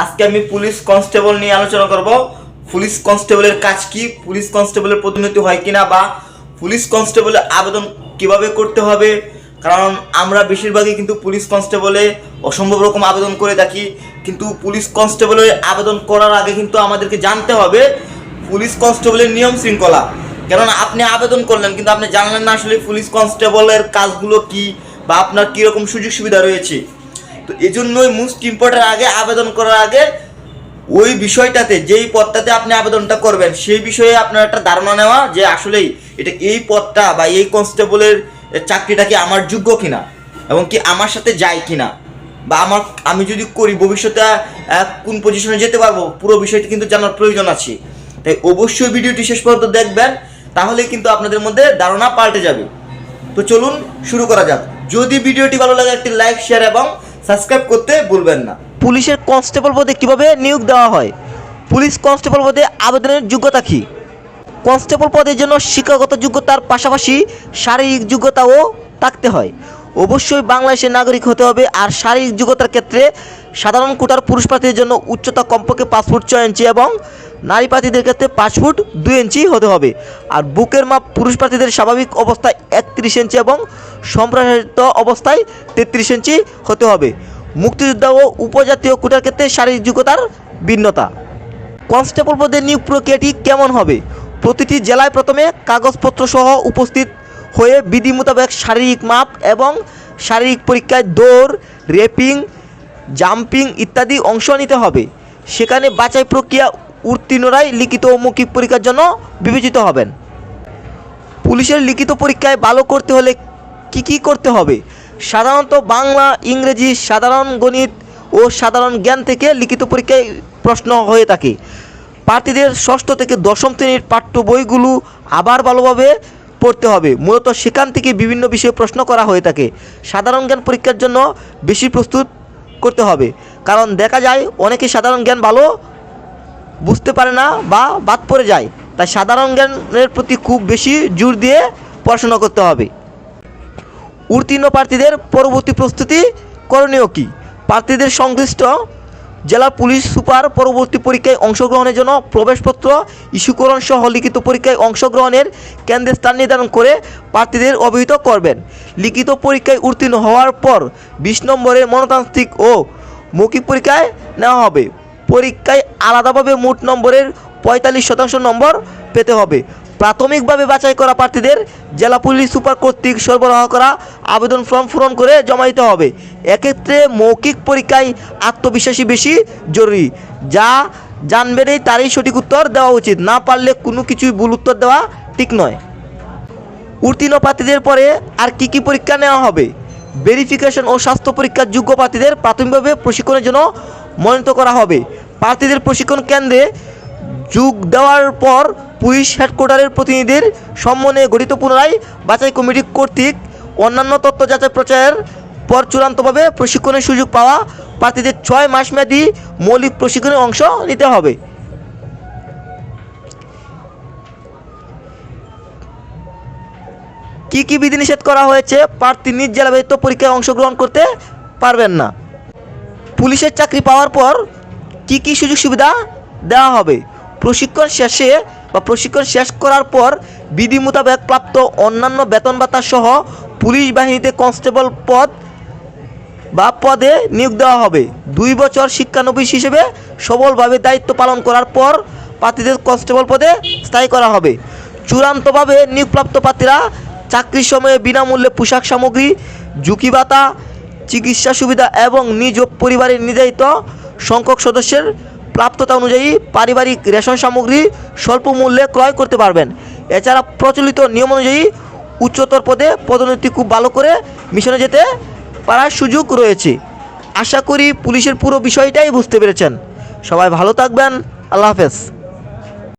আজকে আমি police constable নিয়ে আলোচনা করব। পুলিশ কনস্টেবলের কাজ কি? পুলিশ কনস্টেবলের পদোন্নতি হয় কিনা বা পুলিশ কনস্টেবলের আবেদন কীভাবে করতে হবে? কারণ আমরা বেশিরভাগই কিন্তু পুলিশ কনস্টেবলে অসম্ভব রকম আবেদন করে থাকি। কিন্তু পুলিশ কনস্টেবলের আবেদন করার আগে কিন্তু আমাদেরকে জানতে হবে পুলিশ কনস্টেবলের নিয়ম শৃঙ্খলা। কেননা আপনি আবেদন করলেন, কিন্তু আপনি জানলেন না আসলে পুলিশ কনস্টেবলের কাজগুলো কি বা আপনার কীরকম সুযোগ সুবিধা রয়েছে। তো এই জন্যই মোস্ট ইম্পর্টেন্ট আগে আবেদন করার আগে ওই বিষয়টাতে, যেই পদটাতে আপনি আবেদনটা করবেন, সেই বিষয়ে আপনার একটা ধারণা নেওয়া যে আসলেই এটা এই পদটা বা এই কনস্টেবলের চাকরিটা কি আমার যোগ্য কিনা এবং কি আমার সাথে যায় কিনা বা আমার, আমি যদি করি, ভবিষ্যতে কোন পজিশনে যেতে পারব, পুরো বিষয়টি কিন্তু জানার প্রয়োজন আছে। তাই অবশ্যই ভিডিওটি শেষ পর্যন্ত দেখবেন তাহলে কিন্তু আপনাদের মধ্যে ধারণা পাল্টে যাবে। তো চলুন শুরু করা যাক। যদি ভিডিওটি ভালো লাগে, একটি লাইক শেয়ার এবং সাবস্ক্রাইব করতে ভুলবেন না। পুলিশের কনস্টেবল পদে কীভাবে নিয়োগ দেওয়া হয়? পুলিশ কনস্টেবল পদে আবেদনের যোগ্যতা কী? কনস্টেবল পদের জন্য শিক্ষাগত যোগ্যতার পাশাপাশি শারীরিক যোগ্যতাও থাকতে হয়। অবশ্যই বাংলাদেশের নাগরিক হতে হবে আর শারীরিক যোগ্যতার ক্ষেত্রে সাধারণ কোটার পুরুষ প্রার্থীদের জন্য উচ্চতা কমপক্ষে পাসপোর্ট ছয় ইঞ্চি এবং নারী প্রার্থীদের ক্ষেত্রে পাঁচ ফুট দুই ইঞ্চি হতে হবে। আর বুকের মাপ পুরুষ প্রার্থীদের স্বাভাবিক অবস্থায় একত্রিশ ইঞ্চি এবং সম্প্রসারিত অবস্থায় তেত্রিশ ইঞ্চি হতে হবে। মুক্তিযোদ্ধা ও উপজাতীয় কোটার ক্ষেত্রে শারীরিক যোগ্যতার ভিন্নতা। কনস্টেবল পদের নিয়োগ প্রক্রিয়াটি কেমন হবে? প্রতিটি জেলায় প্রথমে কাগজপত্র সহ উপস্থিত হয়ে বিধি মোতাবেক শারীরিক মাপ এবং শারীরিক পরীক্ষায় দৌড়, রেপিং, জাম্পিং ইত্যাদি অংশ নিতে হবে। সেখানে বাছাই প্রক্রিয়া উত্তীর্ণরাই লিখিত ও মৌখিক পরীক্ষার জন্য বিবেচিত হবেন। পুলিশের লিখিত পরীক্ষায় ভালো করতে হলে কি কি করতে হবে? সাধারণত বাংলা, ইংরেজি, সাধারণ গণিত ও সাধারণ জ্ঞান থেকে লিখিত পরীক্ষায় প্রশ্ন হয়ে থাকে। প্রার্থীদের ষষ্ঠ থেকে দশম শ্রেণির পাঠ্য বইগুলো আবার ভালোভাবে পড়তে হবে। মূলত সেখান থেকে বিভিন্ন বিষয়ে প্রশ্ন করা হয়ে থাকে। সাধারণ জ্ঞান পরীক্ষার জন্য বেশি প্রস্তুত করতে হবে। কারণ দেখা যায়, অনেকে সাধারণ জ্ঞান ভালো বুঝতে পারে না বা বাদ পড়ে যায়, তাই সাধারণ জ্ঞানের প্রতি খুব বেশি জোর দিয়ে পড়াশোনা করতে হবে। উত্তীর্ণ প্রার্থীদের পরবর্তী প্রস্তুতি করণীয় কী? প্রার্থীদের সংশ্লিষ্ট জেলা পুলিশ সুপার পরবর্তী পরীক্ষায় অংশগ্রহণের জন্য প্রবেশপত্র ইস্যুকরণ সহ লিখিত পরীক্ষায় অংশগ্রহণের কেন্দ্রের স্থান নির্ধারণ করে প্রার্থীদের অবহিত করবেন। লিখিত পরীক্ষায় উত্তীর্ণ হওয়ার পর বিশ নম্বরের মনতান্ত্রিক ও মৌখিক পরীক্ষায় নেওয়া হবে। পরীক্ষায় আলাদাভাবে মোট নম্বরের পঁয়তাল্লিশ শতাংশ নম্বর পেতে হবে। প্রাথমিকভাবে বাছাই করা প্রার্থীদের জেলা পুলিশ সুপার কর্তৃক সরবরাহ করা আবেদন ফর্ম পূরণ করে জমা দিতে হবে। এক্ষেত্রে মৌখিক পরীক্ষায় আত্মবিশ্বাসী বেশি জরুরি। যা জানবেনই তারই সঠিক উত্তর দেওয়া উচিত। না পারলে কোনো কিছুই ভুল উত্তর দেওয়া ঠিক নয়। উত্তীর্ণ প্রার্থীদের পরে আর কি কি পরীক্ষা নেওয়া হবে? ভেরিফিকেশন ও স্বাস্থ্য পরীক্ষার যোগ্য প্রার্থীদের প্রাথমিকভাবে প্রশিক্ষণের জন্য মনোনীত করা হবে। প্রার্থীদের প্রশিক্ষণ কেন্দ্রে যোগ দেওয়ার পর পুলিশ হেডকোয়ার্টারের প্রতিনিধির সম্মানে গঠিত পুনরায় বাছাই কমিটি কর্তৃক অন্যান্য তথ্য যাচাই প্রচারের পর চূড়ান্তভাবে প্রশিক্ষণের সুযোগ পাওয়া প্রার্থীদের ছয় মাস মেয়াদী মৌলিক প্রশিক্ষণে অংশ নিতে হবে। কি কি বিধিনিষেধ করা হয়েছে প্রার্থী নিজ জেলা পরীক্ষায় অংশগ্রহণ করতে পারবেন না। পুলিশের চাকরি পাওয়ার পর কি কি সুযোগ সুবিধা দেওয়া হবে? প্রশিক্ষণ শেষে বা প্রশিক্ষণ শেষ করার পর বিধি মোতাবেক প্রাপ্ত অন্যান্য বেতন ভাতা সহ পুলিশ বাহিনীতে কনস্টেবল পদ বা পদে নিয়োগ দেওয়া হবে। দুই বছর শিক্ষানবিশ হিসেবে সবলভাবে দায়িত্ব পালন করার পর প্রার্থীদের কনস্টেবল পদে স্থায়ী করা হবে। চূড়ান্তভাবে নিয়োগপ্রাপ্ত প্রার্থীরা চাকরির সময়ে বিনামূল্যে পোশাক সামগ্রী, ঝুঁকি ভাতা, চিকিৎসা সুবিধা এবং নিজ পরিবারের নির্ধারিত সংখ্যক সদস্যের প্রাপ্ততা অনুযায়ী পারিবারিক রেশন সামগ্রী স্বল্প মূল্যে ক্রয় করতে পারবেন। এছাড়া প্রচলিত নিয়ম অনুযায়ী উচ্চতর পদে পদোন্নতি খুব ভালো করে মিশনে যেতে পারার সুযোগ রয়েছে। আশা করি পুলিশের পুরো বিষয়টাই বুঝতে পেরেছেন। সবাই ভালো থাকবেন। আল্লাহ হাফেজ।